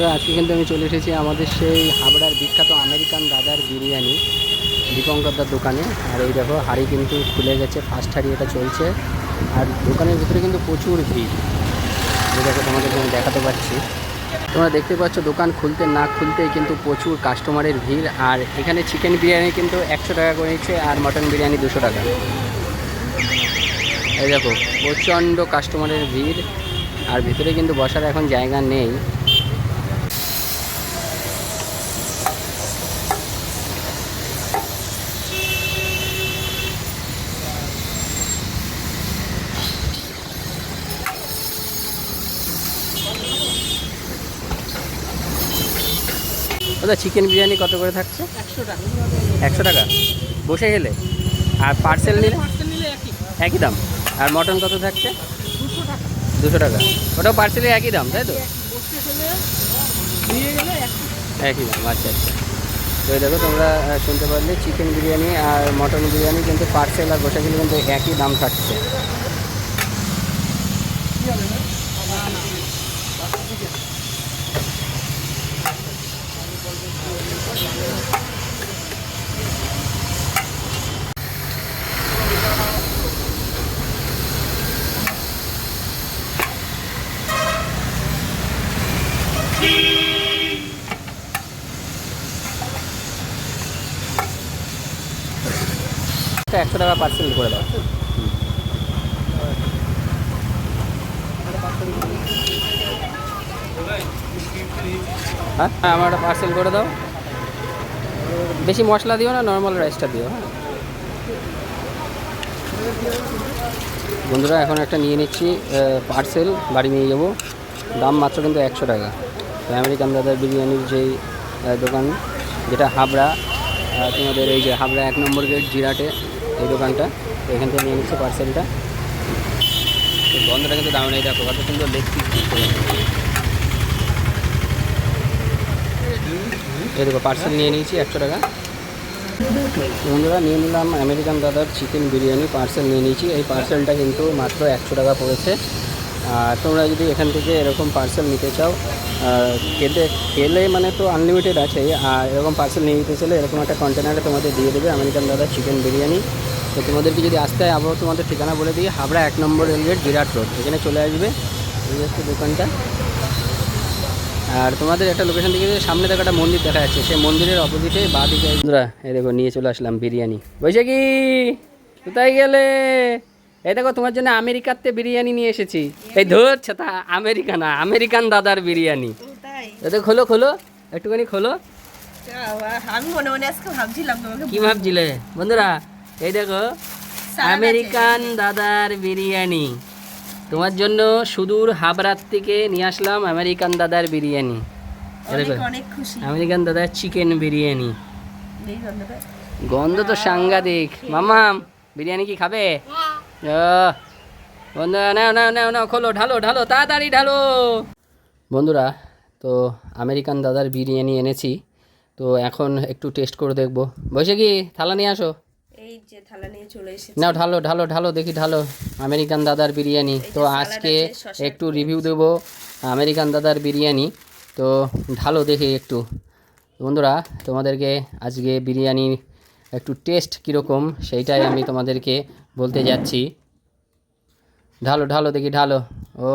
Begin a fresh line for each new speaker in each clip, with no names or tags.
আজকে কিন্তু আমি চলে এসেছি আমাদের সেই হাবড়ার বিখ্যাত আমেরিকান দাদার বিরিয়ানি দীপঙ্করদার দোকানে। আর এই দেখো, হাড়ি কিন্তু খুলে গেছে ফার্স্ট হাড়ি এটা চলছে। আর দোকানের ভিতরে কিন্তু প্রচুর ভিড়। এই দেখো তোমাদেরকে আমি দেখাতে পাচ্ছি। তোমরা দেখতে পাচ্ছ, দোকান খুলতে না খুলতেই কিন্তু প্রচুর কাস্টমারের ভিড়। আর এখানে চিকেন বিরিয়ানি কিন্তু একশো টাকা করে নিচ্ছে আর মটন বিরিয়ানি দুশো টাকা। এই দেখো, প্রচণ্ড কাস্টমারের ভিড়। আর ভিতরে কিন্তু বসার এখন জায়গা নেই। দাদা চিকেন বিরিয়ানি কত করে থাকছে?
একশো টাকা।
একশো টাকা? বসে গেলে? আর পার্সেল নিলে?
একই।
দাম? আর মটন কত থাকছে?
দুশো টাকা।
ওটাও পার্সেলে একই দাম তাই তো?
একই।
দাম আচ্ছা আচ্ছা। তো এই দেখো তোমরা শুনতে পারলে চিকেন বিরিয়ানি আর মটন বিরিয়ানি কিন্তু পার্সেল আর বসে গেলে কিন্তু একই দাম থাকছে। একশো টাকা পার্সেল করে দাও। হ্যাঁ হ্যাঁ আমার একটা পার্সেল করে দাও। বেশি মশলা দিও না নর্মাল রাইসটা দিও হ্যাঁ। বন্ধুরা, এখন একটা নিয়ে নিচ্ছি পার্সেল বাড়ি নিয়ে যাব। দাম মাত্র কিন্তু একশো টাকা। আমেরিকান দাদার বিরিয়ানির যেই দোকান, যেটা হাবড়া তোমাদের এই যে হাবড়া এক নম্বর গেট জিরাটে এই দোকানটা, তো এখান থেকে নিয়ে নিচ্ছে পার্সেলটা গন্ধটা কিন্তু দাম নেই দেখো কত সুন্দর লেগ এই দেখো পার্সেল নিয়ে নিয়েছি একশো টাকা। বন্ধুরা, নিয়ে নিলাম আমেরিকান দাদার চিকেন বিরিয়ানি পার্সেল নিয়ে নিয়েছি। এই পার্সেলটা কিন্তু মাত্র একশো টাকা পড়েছে। আর তোমরা যদি এখান থেকে এরকম পার্সেল নিতে চাও খেতে খেলে মানে তো আনলিমিটেড আছে আর এরকম পার্সেল নিয়ে নিতে চাইলে এরকম একটা কন্টেনারে তোমাদের দিয়ে দেবে। আমেরিকান দাদা চিকেন বিরিয়ানি। তো তোমাদেরকে যদি আসতে হয় আবারও তোমাদের ঠিকানা বলে দিই, হাবড়া এক নম্বর রেলগেট, বিরাট রোড। এখানে চলে আসবে দোকানটা। আর তোমাদের একটা লোকেশন থেকে সামনে থেকে একটা মন্দির দেখা যাচ্ছে। সেই মন্দিরের অপোজিটে বা দিকে এই দেখো, নিয়ে চলে আসলাম বিরিয়ানি। বৈশাখী, কোথায় গেলে? এই দেখো তোমার জন্য আমেরিকাতে বিরিয়ানি নিয়ে এসেছি। এই ধরছে তা আমেরিকা না আমেরিকান দাদার বিরিয়ানি। দেখো খোলো খোলো একটুখানি খোলো।
আমি মনে মনে আজকে ভাবছিলাম তোমাকে
কি ভাবছিলে? বন্ধুরা এই দেখো আমেরিকান দাদার বিরিয়ানি। তোমার জন্য সুদূর হাবড়ার থেকে নিয়ে আসলাম আমেরিকান দাদার বিরিয়ানি।
অনেক অনেক খুশি।
আমেরিকান দাদার চিকেন বিরিয়ানি।
এই গন্ধটা।
গন্ধ তো সাংঘাতিক। মামাম বিরিয়ানি কি খাবে? নাও নাও নাও নাও খোলো ঢালো ঢালো তাড়াতাড়ি ঢালো। বন্ধুরা তো আমেরিকান দাদার বিরিয়ানি এনেছি তো এখন একটু টেস্ট করে দেখব। বসে কি? থালা নিয়ে আসো।
এই যে থালা নিয়ে চলে এসেছি।
নাও ঢালো ঢালো ঢালো দেখি ঢালো আমেরিকান দাদার বিরিয়ানি। তো আজকে একটু রিভিউ দেবো আমেরিকান দাদার বিরিয়ানি। তো ঢালো দেখি একটু। বন্ধুরা তোমাদেরকে আজকে বিরিয়ানি একটু টেস্ট কীরকম, সেইটাই আমি তোমাদেরকে বলতে যাচ্ছি। ঢালো ঢালো, দেখি ঢালো। ও,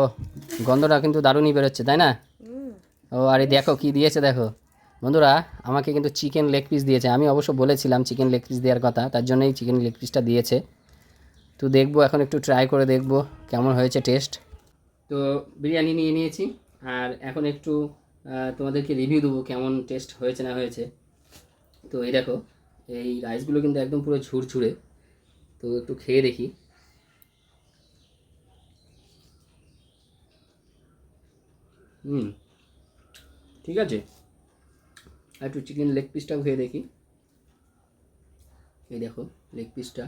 গন্ধটা কিন্তু দারুণই বেরোচ্ছে, তাই না? ও, আরে দেখো কি দিয়েছে, দেখো। বন্ধুরা, আমাকে কিন্তু চিকেন লেগ পিস দিয়েছে। আমি অবশ্য বলেছিলাম চিকেন লেগ পিস দেওয়ার কথা, তার জন্যই চিকেন লেগ পিসটা দিয়েছে। তো দেখব, এখন একটু ট্রাই করে দেখব কেমন হয়েছে টেস্ট তো বিরিয়ানি নিয়ে নিয়েছি, আর এখন একটু তোমাদেরকে রিভিউ দেবো কেমন টেস্ট হয়েছে না হয়েছে। তো এই দেখো এই রাইসগুলো কিন্তু একদম পুরো ঝুরঝুরে। তো একটু খেয়ে দেখি। হুম ঠিক আছে। আর একটু চিকেন লেগ পিসটাও খেয়ে দেখি। এই দেখো লেগ পিসটা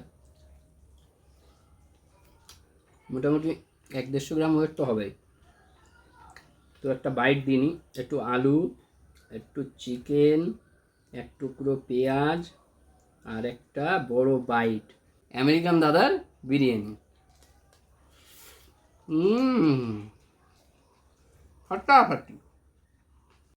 মোটামুটি এক দেড়শো গ্রাম ওয়েট তো হবে তো একটা বাইট দিনই একটু আলু একটু চিকেন এক টুকরো পেঁয়াজ আর একটা বড় বাইট আমেরিকান দাদার বিরিয়ানি। হুম ফাটাফাটি।